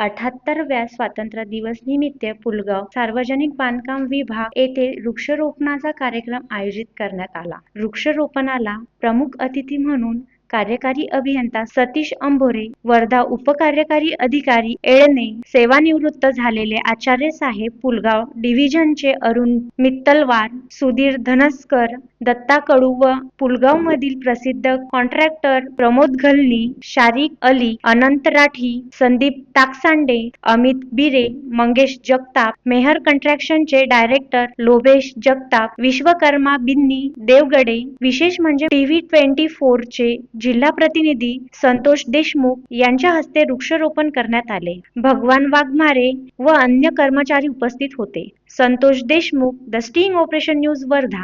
अठ्याहत्तरव्या स्वातंत्र्य दिवस निमित्त पुलगाव सार्वजनिक बांधकाम विभाग येथे वृक्षारोपणाचा कार्यक्रम आयोजित करण्यात आला. वृक्षारोपणाला प्रमुख अतिथी म्हणून कार्यकारी अभियंता सतीश अंभोरे वर्धा उपकार्यकारी अधिकारी एळणे सेवानिवृत्त झालेले आचार्य साहेब पुलगाव डिव्हिजनचे अरुण मित्तलवार सुधीर धनस्कर दत्ता कडू व पुलगाव मधील प्रसिद्ध कॉन्ट्रॅक्टर प्रमोद घलनी शारिक अली अनंत राठी संदीप ताकसांडे अमित बिरे मंगेश जगताप मेहर कॉन्ट्रॅक्शनचे डायरेक्टर लोभेश जगताप विश्वकर्मा बिन्नी देवगडे विशेष म्हणजे टीव्ही ट्वेंटी फोर चे जिल्हा प्रतिनिधी संतोष देशमुख यांच्या हस्ते वृक्षारोपण करण्यात आले. भगवान वाघमारे व अन्य कर्मचारी उपस्थित होते. Santosh Deshmukh the sting operation news Wardha.